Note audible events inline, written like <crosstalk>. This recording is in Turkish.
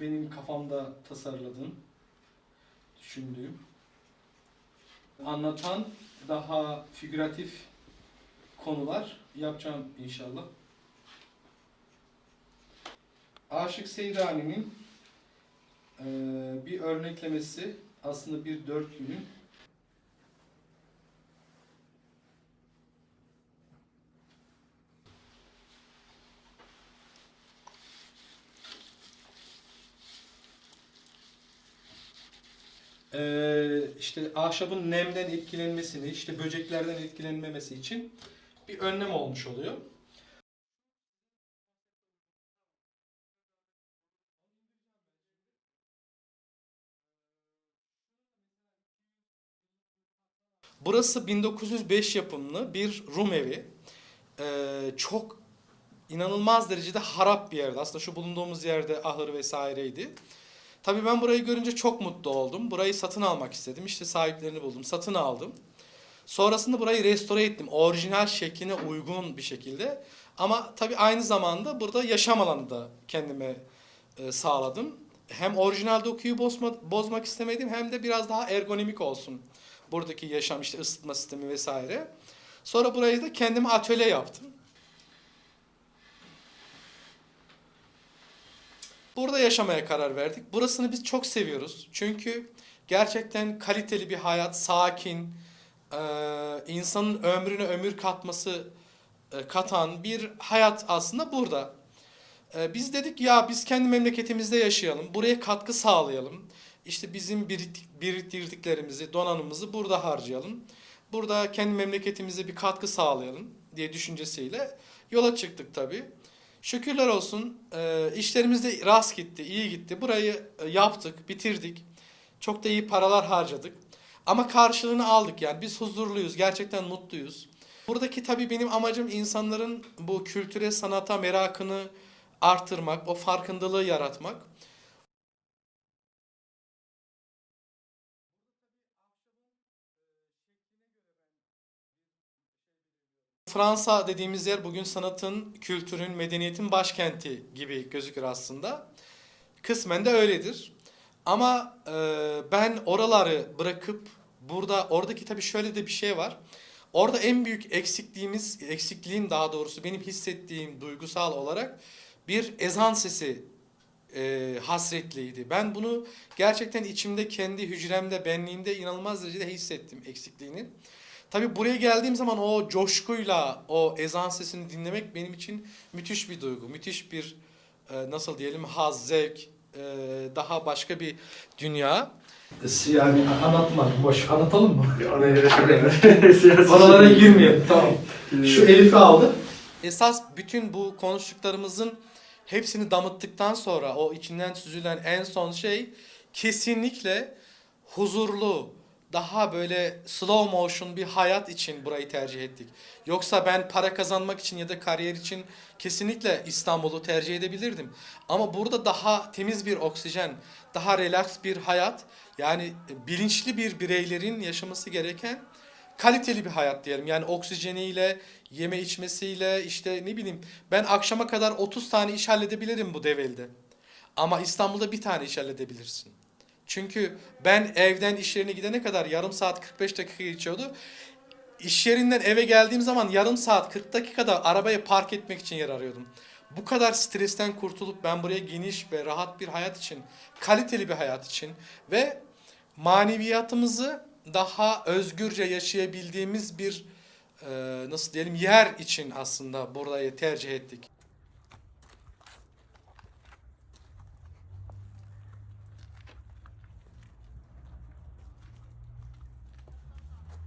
benim kafamda tasarladığım, düşündüğüm. Anlatan daha figüratif konular yapacağım inşallah. Aşık Seydani'nin bir örneklemesi aslında bir dörtlünün Eee, işte ahşabın nemden etkilenmesini, işte böceklerden etkilenmemesi için bir önlem olmuş oluyor. Burası 1905 yapımlı bir Rum evi. Ee, çok inanılmaz derecede harap bir yerdi. Aslında şu bulunduğumuz yerde ahır vesaireydi. Tabii ben burayı görünce çok mutlu oldum. Burayı satın almak istedim. İşte sahiplerini buldum. Satın aldım. Sonrasında burayı restore ettim. Orijinal şekline uygun bir şekilde. Ama tabii aynı zamanda burada yaşam alanı da kendime e, sağladım. Hem orijinal dokuyu bozma, bozmak istemedim hem de biraz daha ergonomik olsun. Buradaki yaşam işte ısıtma sistemi vesaire. Sonra burayı da kendime atölye yaptım. Burada yaşamaya karar verdik. Burasını biz çok seviyoruz. Çünkü gerçekten kaliteli bir hayat, sakin, e, insanın ömrüne ömür katması e, katan bir hayat aslında burada. E, Biz dedik ya biz kendi memleketimizde yaşayalım, buraya katkı sağlayalım. İşte bizim biriktirdiklerimizi, donanımımızı burada harcayalım. Burada kendi memleketimize bir katkı sağlayalım diye düşüncesiyle yola çıktık tabii. Şükürler olsun e, işlerimiz de rast gitti, iyi gitti. Burayı e, yaptık, bitirdik. Çok da iyi paralar harcadık. Ama karşılığını aldık yani biz huzurluyuz, gerçekten mutluyuz. Buradaki tabii benim amacım insanların bu kültüre, sanata merakını artırmak, o farkındalığı yaratmak. Fransa dediğimiz yer bugün sanatın, kültürün, medeniyetin başkenti gibi gözükür aslında. Kısmen de öyledir. Ama e, ben oraları bırakıp burada oradaki tabii şöyle de bir şey var. Orada en büyük eksikliğimiz, eksikliğim daha doğrusu benim hissettiğim duygusal olarak bir ezan sesi e, hasretliydi. Ben bunu gerçekten içimde, kendi hücremde, benliğimde inanılmaz derecede hissettim eksikliğini. Tabii buraya geldiğim zaman o coşkuyla o ezan sesini dinlemek benim için müthiş bir duygu, müthiş bir e, nasıl diyelim haz, zevk, e, daha başka bir dünya. Yani anlatmak boş, anlatalım mı? <laughs> <laughs> Oralara girmeyelim. Tamam. Şu Elif'i aldı. Esas bütün bu konuştuklarımızın hepsini damıttıktan sonra o içinden süzülen en son şey kesinlikle huzurlu, daha böyle slow motion bir hayat için burayı tercih ettik. Yoksa ben para kazanmak için ya da kariyer için kesinlikle İstanbul'u tercih edebilirdim. Ama burada daha temiz bir oksijen, daha relax bir hayat, yani bilinçli bir bireylerin yaşaması gereken kaliteli bir hayat diyelim. Yani oksijeniyle, yeme içmesiyle işte ne bileyim ben akşama kadar 30 tane iş halledebilirim bu Develi'de. Ama İstanbul'da bir tane iş halledebilirsin. Çünkü ben evden iş yerine gidene kadar yarım saat 45 dakika geçiyordu. İş yerinden eve geldiğim zaman yarım saat 40 dakikada arabayı park etmek için yer arıyordum. Bu kadar stresten kurtulup ben buraya geniş ve rahat bir hayat için, kaliteli bir hayat için ve maneviyatımızı daha özgürce yaşayabildiğimiz bir e, nasıl diyelim yer için aslında burayı tercih ettik.